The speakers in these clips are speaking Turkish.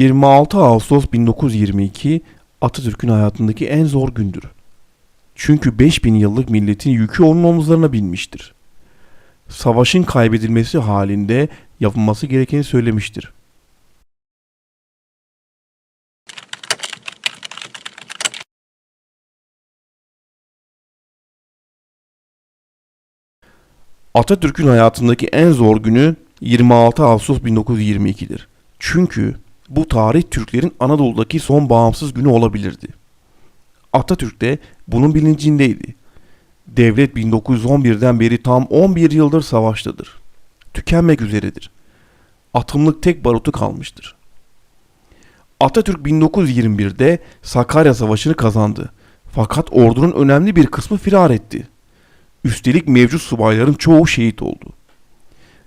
26 Ağustos 1922 Atatürk'ün hayatındaki en zor gündür. Çünkü 5000 yıllık milletin yükü onun omuzlarına binmiştir. Savaşın kaybedilmesi halinde yapılması gerekeni söylemiştir. Atatürk'ün hayatındaki en zor günü 26 Ağustos 1922'dir. Çünkü bu tarih Türklerin Anadolu'daki son bağımsız günü olabilirdi. Atatürk de bunun bilincindeydi. Devlet 1911'den beri tam 11 yıldır savaştadır. Tükenmek üzeredir. Atımlık tek barutu kalmıştır. Atatürk 1921'de Sakarya Savaşı'nı kazandı. Fakat ordunun önemli bir kısmı firar etti. Üstelik mevcut subayların çoğu şehit oldu.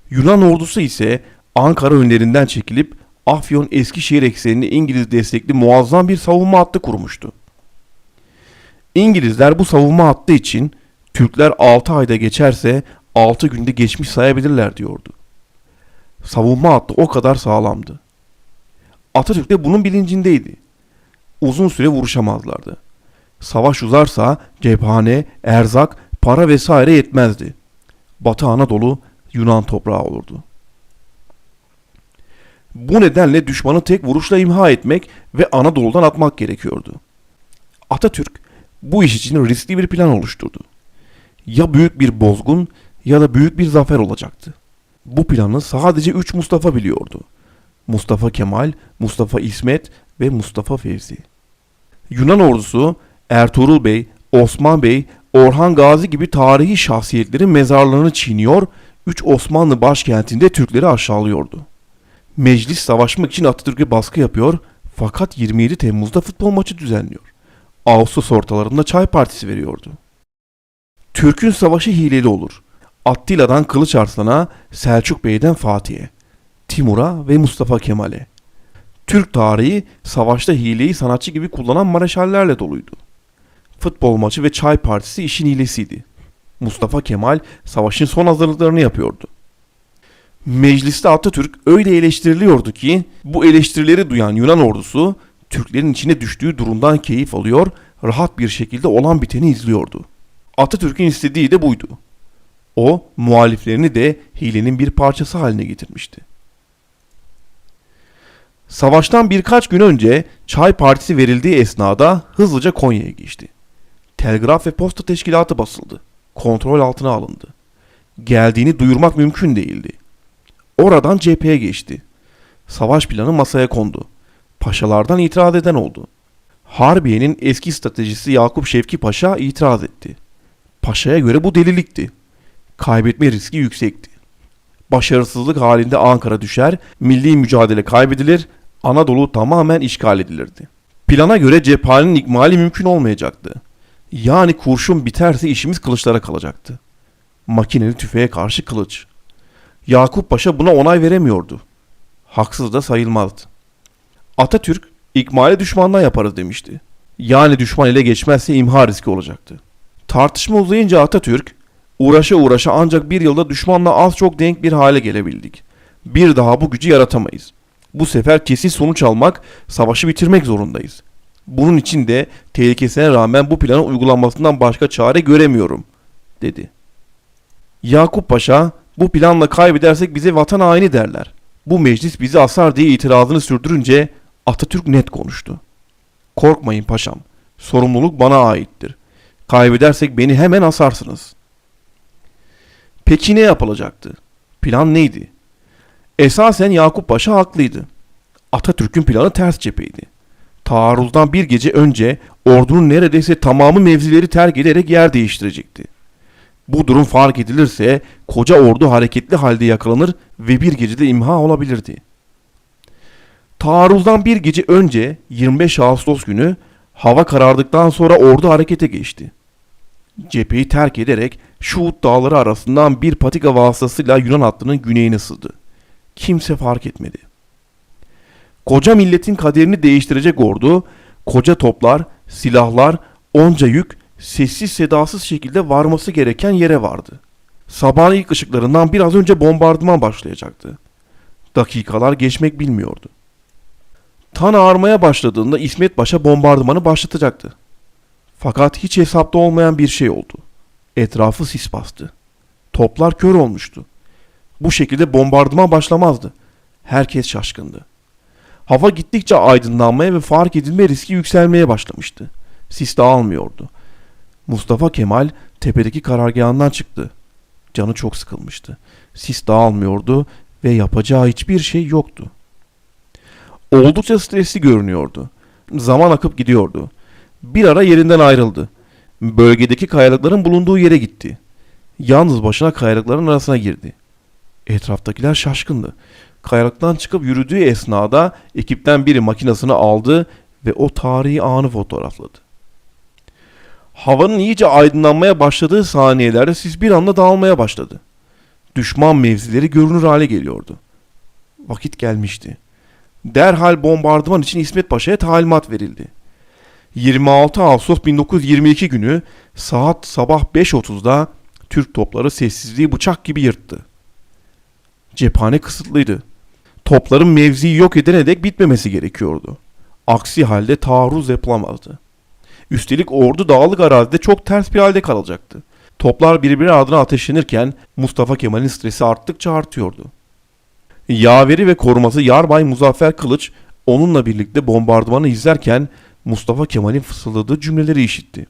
Yunan ordusu ise Ankara önlerinden çekilip Afyon Eskişehir ekseninde İngiliz destekli muazzam bir savunma hattı kurmuştu. İngilizler bu savunma hattı için Türkler 6 ayda geçerse 6 günde geçmiş sayabilirler diyordu. Savunma hattı o kadar sağlamdı. Atatürk de bunun bilincindeydi. Uzun süre vuruşamazlardı. Savaş uzarsa cephane, erzak, para vesaire yetmezdi. Batı Anadolu Yunan toprağı olurdu. Bu nedenle düşmanı tek vuruşla imha etmek ve Anadolu'dan atmak gerekiyordu. Atatürk bu iş için riskli bir plan oluşturdu. Ya büyük bir bozgun ya da büyük bir zafer olacaktı. Bu planı sadece 3 Mustafa biliyordu. Mustafa Kemal, Mustafa İsmet ve Mustafa Fevzi. Yunan ordusu Ertuğrul Bey, Osman Bey, Orhan Gazi gibi tarihi şahsiyetlerin mezarlarını çiğniyor, 3 Osmanlı başkentinde Türkleri aşağılıyordu. Meclis savaşmak için Atatürk'e baskı yapıyor fakat 27 Temmuz'da futbol maçı düzenliyor. Ağustos ortalarında çay partisi veriyordu. Türk'ün savaşı hileli olur. Attila'dan Kılıç Arslan'a, Selçuk Bey'den Fatih'e, Timur'a ve Mustafa Kemal'e. Türk tarihi savaşta hileyi sanatçı gibi kullanan mareşallerle doluydu. Futbol maçı ve çay partisi işin hilesiydi. Mustafa Kemal savaşın son hazırlıklarını yapıyordu. Mecliste Atatürk öyle eleştiriliyordu ki bu eleştirileri duyan Yunan ordusu Türklerin içine düştüğü durumdan keyif alıyor, rahat bir şekilde olan biteni izliyordu. Atatürk'ün istediği de buydu. O muhaliflerini de hilenin bir parçası haline getirmişti. Savaştan birkaç gün önce çay partisi verildiği esnada hızlıca Konya'ya geçti. Telgraf ve posta teşkilatı basıldı. Kontrol altına alındı. Geldiğini duyurmak mümkün değildi. Oradan cepheye geçti. Savaş planı masaya kondu. Paşalardan itiraz eden oldu. Harbiye'nin eski stratejisi Yakup Şevki Paşa itiraz etti. Paşa'ya göre bu delilikti. Kaybetme riski yüksekti. Başarısızlık halinde Ankara düşer, milli mücadele kaybedilir, Anadolu tamamen işgal edilirdi. Plana göre cephanenin ikmali mümkün olmayacaktı. Yani kurşun biterse işimiz kılıçlara kalacaktı. Makineli tüfeğe karşı kılıç. Yakup Paşa buna onay veremiyordu. Haksız da sayılmazdı. Atatürk ikmali düşmandan yaparız demişti. Yani düşman ele geçmezse imha riski olacaktı. Tartışma uzayınca Atatürk uğraşa uğraşa ancak bir yılda düşmanla az çok denk bir hale gelebildik. Bir daha bu gücü yaratamayız. Bu sefer kesin sonuç almak, savaşı bitirmek zorundayız. Bunun için de tehlikesine rağmen bu planın uygulanmasından başka çare göremiyorum, dedi. Yakup Paşa, bu planla kaybedersek bize vatan haini derler. Bu meclis bizi asar diye itirazını sürdürünce Atatürk net konuştu. Korkmayın paşam, sorumluluk bana aittir. Kaybedersek beni hemen asarsınız. Peki ne yapılacaktı? Plan neydi? Esasen Yakup Paşa haklıydı. Atatürk'ün planı ters cepheydi. Taarruzdan bir gece önce ordunun neredeyse tamamı mevzileri terk ederek yer değiştirecekti. Bu durum fark edilirse koca ordu hareketli halde yakalanır ve bir gecede imha olabilirdi. Taarruzdan bir gece önce 25 Ağustos günü hava karardıktan sonra ordu harekete geçti. Cepheyi terk ederek Şuhut dağları arasından bir patika vasıtasıyla Yunan hattının güneyine sızdı. Kimse fark etmedi. Koca milletin kaderini değiştirecek ordu, koca toplar, silahlar, onca yük sessiz sedasız şekilde varması gereken yere vardı. Sabahın ilk ışıklarından biraz önce bombardıman başlayacaktı. Dakikalar geçmek bilmiyordu. Tan ağarmaya başladığında İsmet Paşa bombardımanı başlatacaktı. Fakat hiç hesapta olmayan bir şey oldu. Etrafı sis bastı. Toplar kör olmuştu. Bu şekilde bombardıman başlamazdı. Herkes şaşkındı. Hava gittikçe aydınlanmaya ve fark edilme riski yükselmeye başlamıştı. Sis dağılmıyordu. Mustafa Kemal tepedeki karargahından çıktı. Canı çok sıkılmıştı. Sis dağılmıyordu ve yapacağı hiçbir şey yoktu. Oldukça stresli görünüyordu. Zaman akıp gidiyordu. Bir ara yerinden ayrıldı. Bölgedeki kayalıkların bulunduğu yere gitti. Yalnız başına kayalıkların arasına girdi. Etraftakiler şaşkındı. Kayalıktan çıkıp yürüdüğü esnada ekipten biri makinasını aldı ve o tarihi anı fotoğrafladı. Havanın iyice aydınlanmaya başladığı saniyelerde sis bir anda dağılmaya başladı. Düşman mevzileri görünür hale geliyordu. Vakit gelmişti. Derhal bombardıman için İsmet Paşa'ya talimat verildi. 26 Ağustos 1922 günü saat sabah 5.30'da Türk topları sessizliği bıçak gibi yırttı. Cephane kısıtlıydı. Topların mevziyi yok edene dek bitmemesi gerekiyordu. Aksi halde taarruz yapılamazdı. Üstelik ordu dağlık arazide çok ters bir halde kalacaktı. Toplar birbiri ardına ateşlenirken Mustafa Kemal'in stresi arttıkça artıyordu. Yaveri ve koruması Yarbay Muzaffer Kılıç onunla birlikte bombardımanı izlerken Mustafa Kemal'in fısıldadığı cümleleri işitti.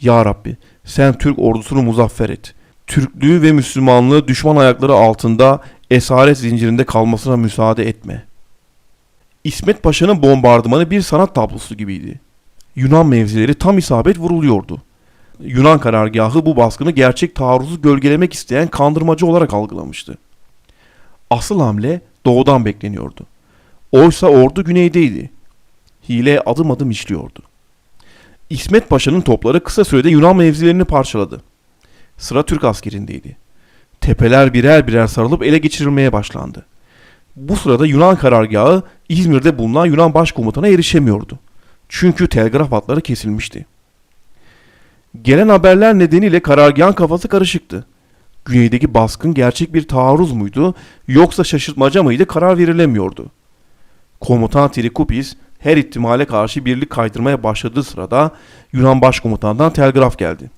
Ya Rabbi sen Türk ordusunu muzaffer et. Türklüğü ve Müslümanlığı düşman ayakları altında esaret zincirinde kalmasına müsaade etme. İsmet Paşa'nın bombardımanı bir sanat tablosu gibiydi. Yunan mevzileri tam isabet vuruluyordu. Yunan karargahı bu baskını gerçek taarruzu gölgelemek isteyen kandırmacı olarak algılamıştı. Asıl hamle doğudan bekleniyordu. Oysa ordu güneydeydi. Hile adım adım işliyordu. İsmet Paşa'nın topları kısa sürede Yunan mevzilerini parçaladı. Sıra Türk askerindeydi. Tepeler birer birer sarılıp ele geçirilmeye başlandı. Bu sırada Yunan karargahı İzmir'de bulunan Yunan başkomutana erişemiyordu. Çünkü telgraf hatları kesilmişti. Gelen haberler nedeniyle karargahın kafası karışıktı. Güneydeki baskın gerçek bir taarruz muydu yoksa şaşırtmaca mıydı karar verilemiyordu. Komutan Trikupis her ihtimale karşı birlik kaydırmaya başladığı sırada Yunan başkomutandan telgraf geldi.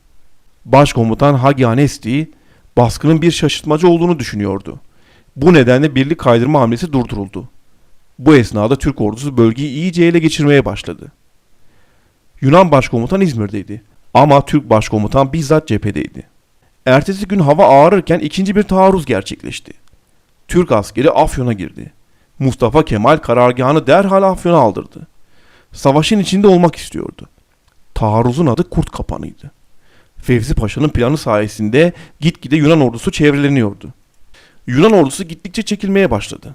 Başkomutan Hagi Anesti baskının bir şaşırtmacı olduğunu düşünüyordu. Bu nedenle birlik kaydırma hamlesi durduruldu. Bu esnada Türk ordusu bölgeyi iyice ele geçirmeye başladı. Yunan başkomutan İzmir'deydi ama Türk başkomutan bizzat cephedeydi. Ertesi gün hava ağarırken ikinci bir taarruz gerçekleşti. Türk askeri Afyon'a girdi. Mustafa Kemal karargahını derhal Afyon'a aldırdı. Savaşın içinde olmak istiyordu. Taarruzun adı Kurt Kapanı'ydı. Fevzi Paşa'nın planı sayesinde gitgide Yunan ordusu çevreleniyordu. Yunan ordusu gittikçe çekilmeye başladı.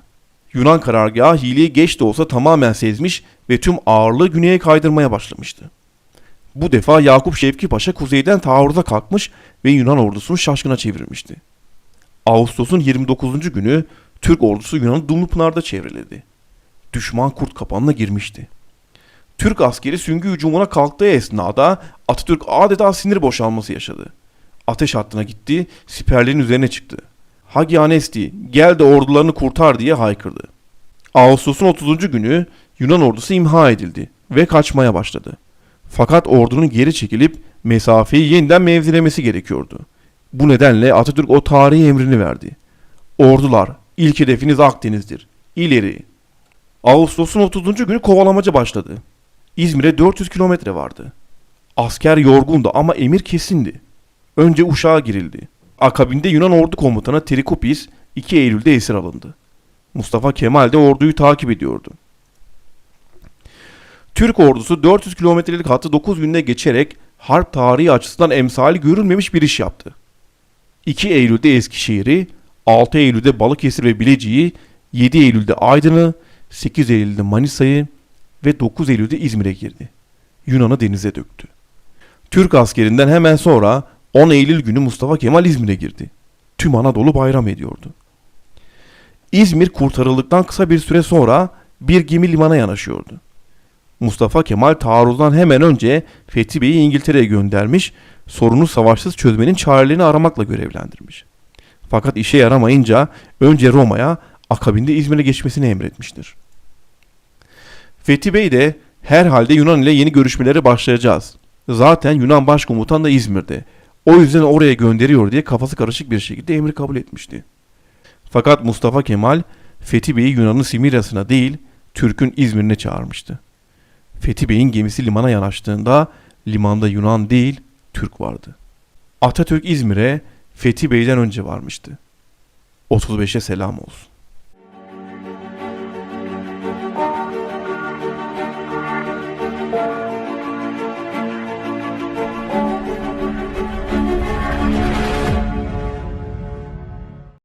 Yunan karargahı hileyi geç de olsa tamamen sezmiş ve tüm ağırlığı güneye kaydırmaya başlamıştı. Bu defa Yakup Şevki Paşa kuzeyden taarruza kalkmış ve Yunan ordusunu şaşkına çevirmişti. Ağustos'un 29. günü Türk ordusu Yunan'ı Dumlupınar'da çevreledi. Düşman kurt kapanına girmişti. Türk askeri süngü hücumuna kalktığı esnada Atatürk adeta sinir boşalması yaşadı. Ateş hattına gitti, siperlerin üzerine çıktı. Hagi Anesti gel de ordularını kurtar diye haykırdı. Ağustos'un 30. günü Yunan ordusu imha edildi ve kaçmaya başladı. Fakat ordunun geri çekilip mesafeyi yeniden mevzilemesi gerekiyordu. Bu nedenle Atatürk o tarihi emrini verdi. Ordular, ilk hedefiniz Akdeniz'dir. İleri. Ağustos'un 30. günü kovalamaca başladı. İzmir'e 400 kilometre vardı. Asker yorgundu ama emir kesindi. Önce Uşak'a girildi. Akabinde Yunan ordu komutanı Trikopis 2 Eylül'de esir alındı. Mustafa Kemal de orduyu takip ediyordu. Türk ordusu 400 kilometrelik hattı 9 günde geçerek harp tarihi açısından emsali görülmemiş bir iş yaptı. 2 Eylül'de Eskişehir'i, 6 Eylül'de Balıkesir ve Bilecik'i, 7 Eylül'de Aydın'ı, 8 Eylül'de Manisa'yı ve 9 Eylül'de İzmir'e girdi. Yunan'ı denize döktü. Türk askerinden hemen sonra 10 Eylül günü Mustafa Kemal İzmir'e girdi. Tüm Anadolu bayram ediyordu. İzmir kurtarıldıktan kısa bir süre sonra bir gemi limana yanaşıyordu. Mustafa Kemal taarruzdan hemen önce Fethi Bey'i İngiltere'ye göndermiş, sorunu savaşsız çözmenin çarelerini aramakla görevlendirmiş. Fakat işe yaramayınca önce Roma'ya, akabinde İzmir'e geçmesini emretmiştir. Fethi Bey de herhalde Yunan ile yeni görüşmelere başlayacağız. Zaten Yunan başkomutan da İzmir'de. O yüzden oraya gönderiyor diye kafası karışık bir şekilde emri kabul etmişti. Fakat Mustafa Kemal Fethi Bey'i Yunan'ın Simiryasına değil Türk'ün İzmir'ine çağırmıştı. Fethi Bey'in gemisi limana yanaştığında limanda Yunan değil Türk vardı. Atatürk İzmir'e Fethi Bey'den önce varmıştı. 35'e selam olsun.